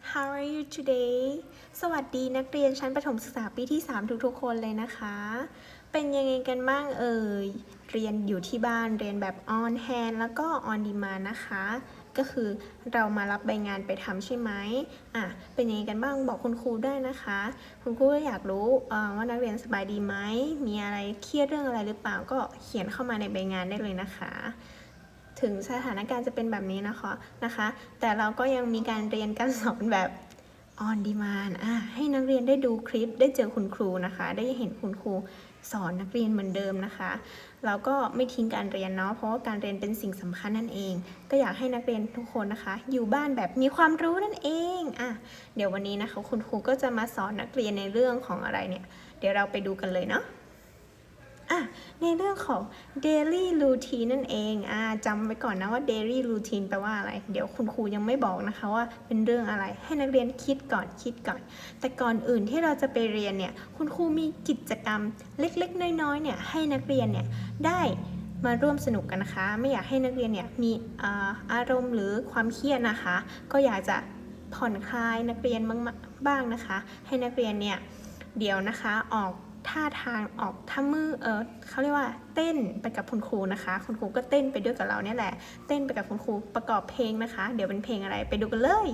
how are you today สวัสดีนักเรียนชั้นประถมศึกษาปีที่ 3 ทุกๆ คนเลยนะคะ เป็นยังไงกันบ้างเอ่ย เรียนอยู่ที่บ้านเรียนแบบ on hand แล้วก็ on demand นะคะ ก็คือเรามารับใบงานไปทำใช่ไหมอะ เป็นยังไงกันบ้างบอกคุณครูได้นะคะ คุณครูก็อยากรู้ว่านักเรียนสบายดีไหม มีอะไรเครียดเรื่องอะไรหรือเปล่าก็เขียนเข้ามาในใบงานได้เลยนะคะ ถึงสถานการณ์จะเป็นแบบนี้นะคะนะคะ แต่เราก็ยังมีการเรียนการสอนแบบ on demand อะให้นักเรียนได้ดูคลิปได้เจอคุณครูนะคะ ได้เห็นคุณครูสอนนักเรียนเหมือนเดิมนะคะ เราก็ไม่ทิ้งการเรียนเนาะเพราะว่าการเรียนเป็นสิ่งสำคัญนั่นเอง ก็อยากให้นักเรียนทุกคนนะคะ อยู่บ้านแบบมีความรู้นั่นเองอะเดี๋ยววันนี้นะคะ คุณครูก็จะมาสอนนักเรียนในเรื่องของอะไรเนี่ย เดี๋ยวเราไปดูกันเลยเนาะ อะในเรื่องของ daily routine นั่นเองอ่าจำไว้ก่อนนะว่า daily routine แปลว่าอะไร เดี๋ยวคุณครูยังไม่บอกนะคะว่าเป็นเรื่องอะไร ให้นักเรียนคิดก่อนคิดก่อน แต่ก่อนอื่นที่เราจะไปเรียนเนี่ย คุณครูมีกิจกรรมเล็กๆ น้อยๆ เนี่ยให้นักเรียนเนี่ยได้มาร่วมสนุกกันนะคะ ไม่อยากให้นักเรียนเนี่ยมีอารมณ์หรือความเครียดนะคะ ก็อยากจะผ่อนคลายนักเรียนบ้างนะคะ ให้นักเรียนเนี่ยเดี๋ยวนะคะออก ท่าทางออกท่ามือเออเขาเรียกว่าเต้นไปกับคุณครูนะคะ คุณครูก็เต้นไปด้วยกับเราเนี่ยแหละ เต้นไปกับคุณครูประกอบเพลงนะคะ เดี๋ยวเป็นเพลงอะไรไปดูกันเลย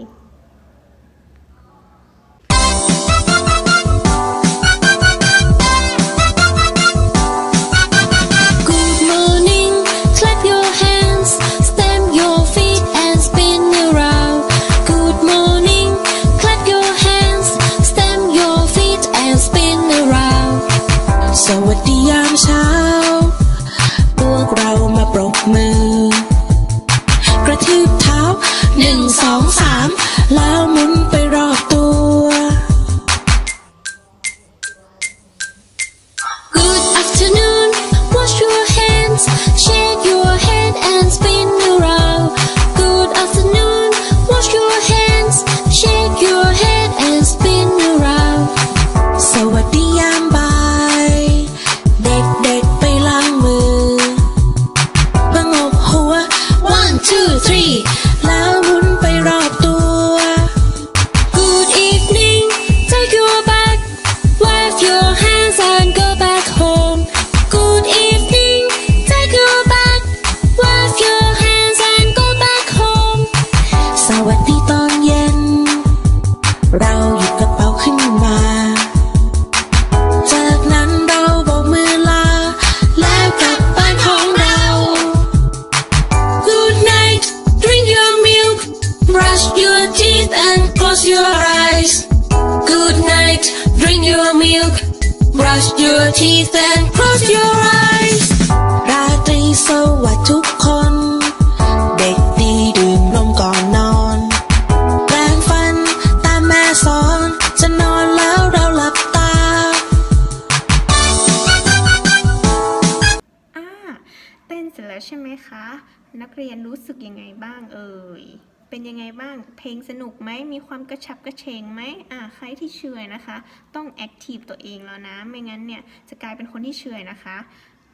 เรียนรู้สึกยังไงบ้างเอ่ย เป็นยังไงบ้าง เพลงสนุกไหม มีความกระฉับกระเฉงไหมอ่าใครที่เฉอยนะคะ ต้องแอคทีฟตัวเองแล้วนะ ไม่งั้นเนี่ยจะกลายเป็นคนที่เฉอยนะคะ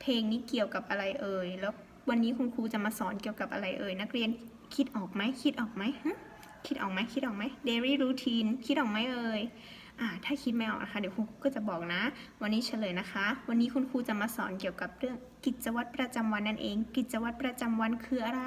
เพลงนี้เกี่ยวกับอะไรเอ่ย แล้ววันนี้คุณครูจะมาสอนเกี่ยวกับอะไรเอ่ย นักเรียนคิดออกไหม คิดออกไหมคิดออกไหมคิดออกไหม daily routine คิดออกไหมเอ่ย อ่าถ้าคิดไม่ออกนะคะ เดี๋ยวคุณครูก็จะบอกนะ วันนี้เฉลยนะคะ วันนี้คุณครูจะมาสอนเกี่ยวกับเรื่องกิจวัตรประจำวันนั่นเอง กิจวัตรประจำวันคืออะไร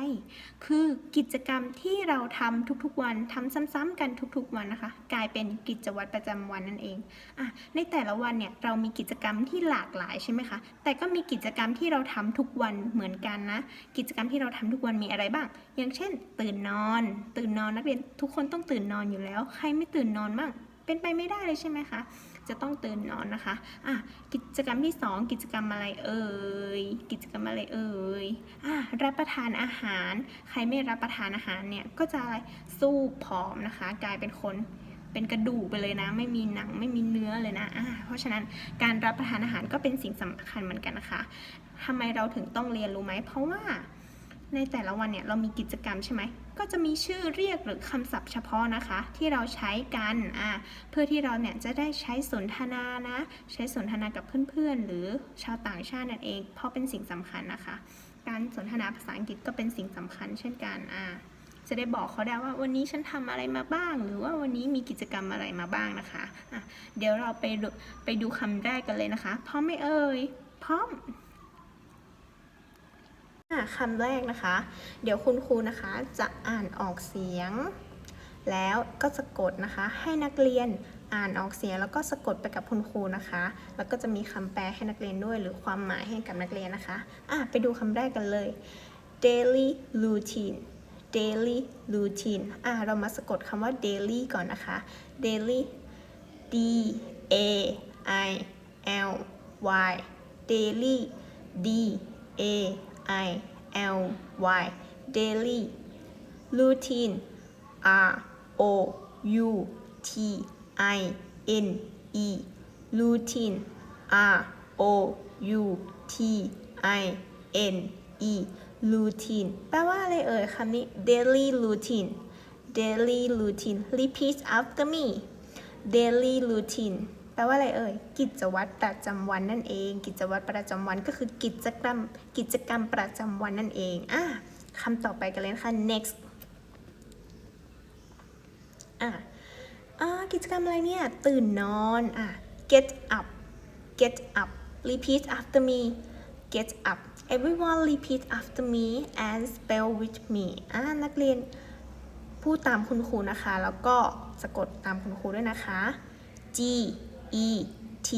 คือกิจกรรมที่เราทำทุกๆวันทำซ้ำๆกันทุกๆวันนะคะ กลายเป็นกิจวัตรประจำวันนั่นเองอะในแต่ละวันเนี่ยเรามีกิจกรรมที่หลากหลายใช่ไหมคะ แต่ก็มีกิจกรรมที่เราทำทุกวันเหมือนกันนะ กิจกรรมที่เราทำทุกวันมีอะไรบ้าง อย่างเช่น ตื่นนอน ตื่นนอนนักเรียนทุกคนต้องตื่นนอนอยู่แล้ว ใครไม่ตื่นนอนบ้าง เป็นไปไม่ได้เลยใช่ไหมคะ จะต้องตื่นนอนนะคะอะกิจกรรมที่ 2 กิจกรรมอะไรเอ่ย กิจกรรมอะไรเอ่ยอะรับประทานอาหาร ใครไม่รับประทานอาหารเนี่ยก็จะอะไรสู้ผอมนะคะ กลายเป็นคนเป็นกระดูกไปเลยนะ ไม่มีหนังไม่มีเนื้อเลยนะอะเพราะฉะนั้นการรับประทานอาหารก็เป็นสิ่งสำคัญเหมือนกันนะคะทำไมเราถึงต้องเรียนรู้ไหมเพราะว่า ในแต่ละวันเนี่ยเรามีกิจกรรมใช่ไหม ก็จะมีชื่อเรียกหรือคำศัพท์เฉพาะนะคะ ที่เราใช้กันอ่าเพื่อที่เราเนี่ยจะได้ใช้สนทนานะ ใช้สนทนากับเพื่อนๆ หรือชาวต่างชาตินั่นเอง เพราะเป็นสิ่งสำคัญนะคะ การสนทนาภาษาอังกฤษก็เป็นสิ่งสำคัญเช่นกันอ่าจะได้บอกเขาได้ว่าวันนี้ฉันทำอะไรมาบ้าง หรือว่าวันนี้มีกิจกรรมอะไรมาบ้างนะคะะเดี๋ยวเราไปดูไปดูคำแรกกันเลยนะคะ พร้อมไหมเอ่ยพร้อม คำแรกนะคะ เดี๋ยวคุณครูนะคะจะอ่านออกเสียง แล้วก็สะกดนะคะ ให้นักเรียนอ่านออกเสียง แล้วก็สะกดไปกับคุณครูนะคะ แล้วก็จะมีคำแปลให้นักเรียนด้วย หรือความหมายให้กับนักเรียนนะคะอะไปดูคำแรกกันเลย daily routine daily routine อะเรามาสะกดคำว่า daily ก่อนนะคะ daily d a i l y daily d a i l y daily routine r o u t i n e routine r o u t i n e routine แปลว่าอะไรเอ่ยคำนี้ daily routine daily routine repeat after me daily routine แปลว่าอะไรเอ่ย กิจวัตรประจำวันนั่นเอง กิจวัตรประจำวันก็คือกิจกรรม กิจกรรมประจำวันนั่นเองอะคำต่อไปกันเลยนะคะ next อะอ่ากิจกรรมอะไรเนี่ย ตื่นนอนอะ get up get up repeat after me get up everyone repeat after me and spell with me อ่านักเรียนพูดตามคุณครูนะคะ แล้วก็สะกดตามคุณครูด้วยนะคะ G E T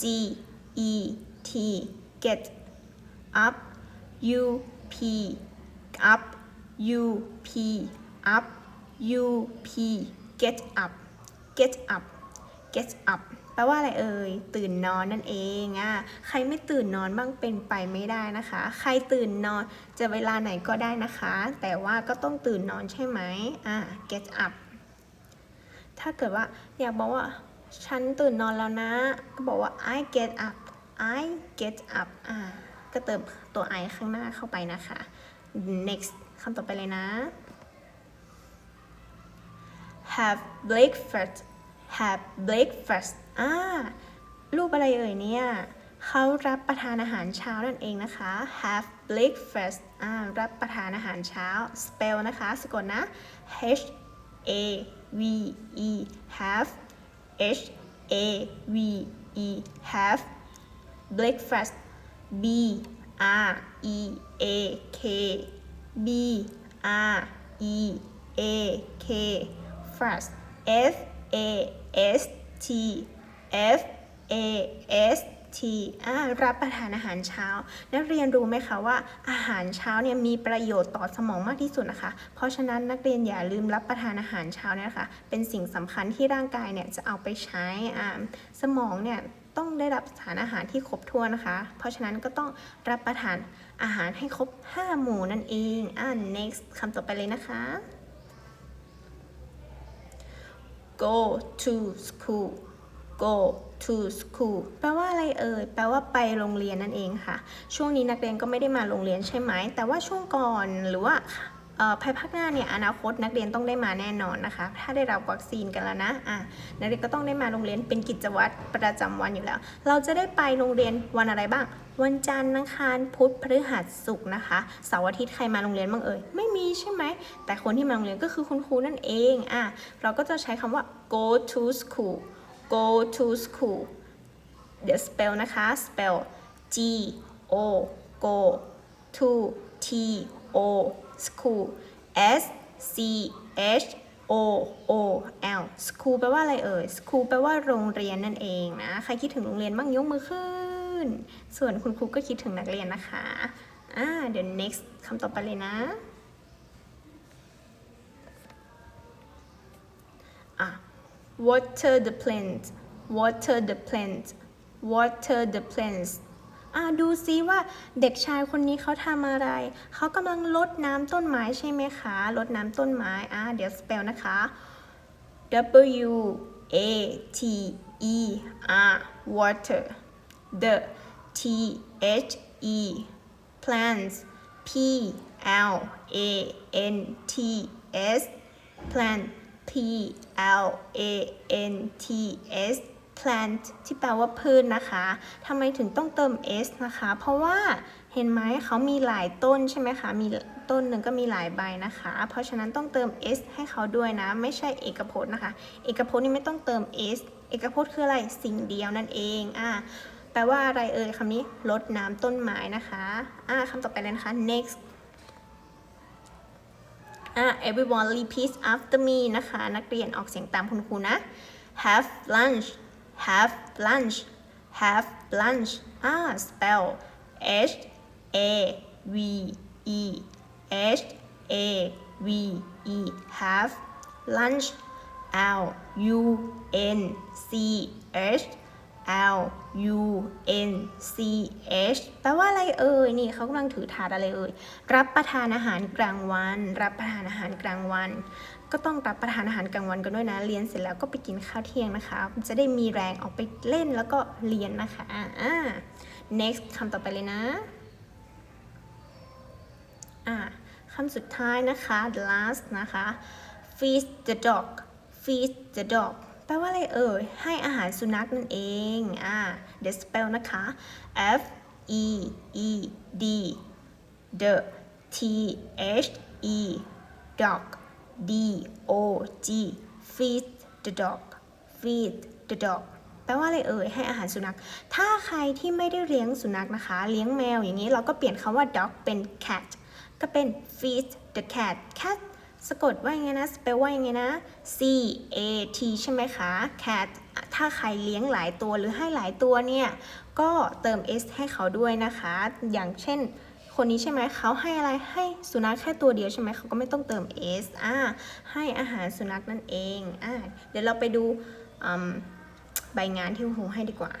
G E T get up U P up U P up U P get up get up get up แปลว่าอะไรเอ่ย ตื่นนอนนั่นเองอะ ใครไม่ตื่นนอนบ้างเป็นไปไม่ได้นะคะ ใครตื่นนอนจะเวลาไหนก็ได้นะคะ แต่ว่าก็ต้องตื่นนอนใช่ไหมอะ get up ถ้าเกิดว่าอยากบอกว่า ฉันตื่นนอนแล้วนะ ก็บอกว่า I get up I get up อ่า ก็เติมตัว I ข้างหน้าเข้าไปนะคะ next คำต่อไปเลยนะ have breakfast have breakfast อ่า รูปอะไรเอ่ยเนี่ย เขารับประทานอาหารเช้านั่นเองนะคะ have breakfast อ่า รับประทานอาหารเช้า spell นะคะ สะกดนะ H A V E have H A V E have breakfast. B R E A K. B R E A K. Fast F A S T. F A S T อ่ารับประทานอาหารเช้า นักเรียนรู้ไหมคะว่าอาหารเช้าเนี่ยมีประโยชน์ต่อสมองมากที่สุดนะคะ เพราะฉะนั้นนักเรียนอย่าลืมรับประทานอาหารเช้าเนี่ยนะคะเป็นสิ่งสำคัญที่ร่างกายเนี่ยจะเอาไปใช้อ่าสมองเนี่ยต้องได้รับสารอาหารที่ครบถ้วนนะคะ เพราะฉะนั้นก็ต้องรับประทานอาหารให้ครบ 5 หมู่นั่นเองอ่า next คำต่อไปเลยนะคะ go to school go to school แปลว่าอะไรเอ่ย แปลว่าไปโรงเรียนนั่นเองค่ะ ช่วงนี้นักเรียนก็ไม่ได้มาโรงเรียนใช่ไหม แต่ว่าช่วงก่อนหรือว่าภายภาคหน้าเนี่ยอนาคตนักเรียนต้องได้มาแน่นอนนะคะ ถ้าได้รับวัคซีนกันแล้วนะอะนักเรียนก็ต้องได้มาโรงเรียนเป็นกิจวัตรประจำวันอยู่แล้ว เราจะได้ไปโรงเรียนวันอะไรบ้าง วันจันทร์อังคารพุธพฤหัสศุกร์นะคะเสาร์อาทิตย์ใครมาโรงเรียนบ้างเอ่ยไม่มีใช่ไหม แต่คนที่มาโรงเรียนก็คือคุณครูนั่นเองอะเราก็จะใช้คำว่า go to school go to school เดี๋ยว spell นะคะ spell G O go to T O school S C H O O L school แปลว่าอะไรเอ่ย school แปลว่าโรงเรียนนั่นเองนะ ใครคิดถึงโรงเรียนบ้างยกมือขึ้น ส่วนคุณครูก็คิดถึงนักเรียนนะคะ อ่า เดี๋ยว next คำต่อไปเลยนะอะ water the plants water the plants water the plants อะดูซิว่าเด็กชายคนนี้เขาทำอะไร เขากำลังรดน้ำต้นไม้ใช่ไหมคะ รดน้ำต้นไม้ อะเดี๋ยว spell นะคะ W A T E R water the T H E plants P L A N T S plant P L A N T S plant ที่แปลว่าพืชนนะคะ ทำไมถึงต้องเติม s นะคะ เพราะว่าเห็นไหมเขามีหลายต้นใช่ไหมคะ มีต้นหนึ่งก็มีหลายใบนะคะ เพราะฉะนั้นต้องเติม s ให้เขาด้วยนะ ไม่ใช่เอกพจน์นะคะ เอกพจน์นี่ไม่ต้องเติม s เอกพจน์คืออะไรสิ่งเดียวนั่นเอง อ่าแปลว่าอะไรเอ่ยคำนี้ลดน้ำต้นไม้นะคะ อ่าคำต่อไปเลยนะคะ next อะ everyone repeat after me นะคะ นักเรียนออกเสียงตามคุณครูนะ have lunch have lunch have lunch อ่า spell h a v e h a v e have lunch l u n c h L U N C H แปลว่าอะไรเอ่ย นี่เขากำลังถือถาดอะไรเอ่ย รับประทานอาหารกลางวัน รับประทานอาหารกลางวัน ก็ต้องรับประทานอาหารกลางวันกันด้วยนะ เรียนเสร็จแล้วก็ไปกินข้าวเที่ยงนะคะ จะได้มีแรงออกไปเล่นแล้วก็เรียนนะคะอ่า next คำต่อไปเลยนะ อ่าคำสุดท้ายนะคะ the last นะคะ feed the dog feed the dog แปลว่าอะไรเอ่ย ให้อาหารสุนัขนั่นเอง อ่า the spell นะคะ F E E D the T H E dog D O G feed the dog feed the dog แปลว่าอะไรเอ่ย ให้อาหารสุนัข ถ้าใครที่ไม่ได้เลี้ยงสุนัขนะคะ เลี้ยงแมวอย่างนี้เราก็เปลี่ยนคำว่า dog เป็น cat ก็เป็น feed the cat cat สะกดว่ายังไงนะสเปลว่ายังไงนะ C A T ใช่ไหมคะ cat ถ้าใครเลี้ยงหลายตัวหรือให้หลายตัวเนี่ย ก็เติม s ให้เขาด้วยนะคะ อย่างเช่น คนนี้ใช่ไหมเขาให้อะไรให้สุนัขแค่ตัวเดียวใช่ไหมเขาก็ไม่ต้องเติม s อ่าให้อาหารสุนัขนั่นเองอ่าเดี๋ยวเราไปดูใบงานที่ครูให้ดีกว่า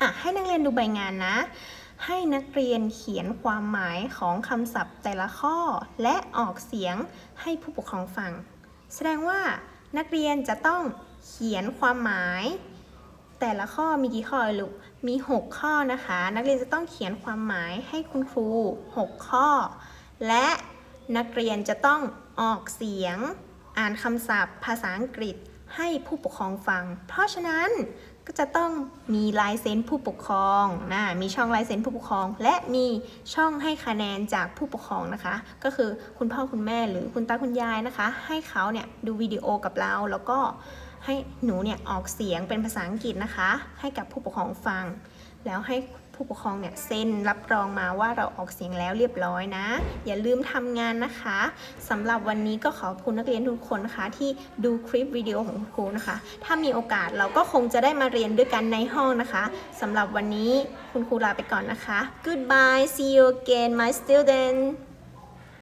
อะให้นักเรียนดูใบงานนะ ให้นักเรียนเขียนความหมายของคำศัพท์แต่ละข้อ และออกเสียงให้ผู้ปกครองฟัง แสดงว่านักเรียนจะต้องเขียนความหมาย แต่ละข้อมีกี่ข้อลูก มี 6 ข้อนะคะ นักเรียนจะต้องเขียนความหมายให้คุณครู 6 ข้อ และนักเรียนจะต้องออกเสียง อ่านคำศัพท์ ภาษาอังกฤษให้ผู้ปกครองฟัง เพราะฉะนั้น ก็จะต้องมีลายเซ็นผู้ปกครองนะมีช่องลายเซ็นผู้ปกครอง และมีช่องให้คะแนนจากผู้ปกครองนะคะ ก็คือคุณพ่อคุณแม่หรือคุณตาคุณยายนะคะ ให้เขาเนี่ยดูวิดีโอกับเราแล้วก็ให้หนูเนี่ยออกเสียงเป็นภาษาอังกฤษนะคะ ให้กับผู้ปกครองฟัง แล้วให้ ผู้ปกครองเนี่ยเซ็นรับรองมาว่าเราออกเสียงแล้วเรียบร้อยนะ อย่าลืมทำงานนะคะสำหรับวันนี้ก็ขอบคุณนักเรียนทุกคนนะคะที่ดูคลิปวิดีโอของคุณครูนะคะ ถ้ามีโอกาสเราก็คงจะได้มาเรียนด้วยกันในห้องนะคะสำหรับวันนี้คุณครูลาไปก่อนนะคะ Goodbye see you again my student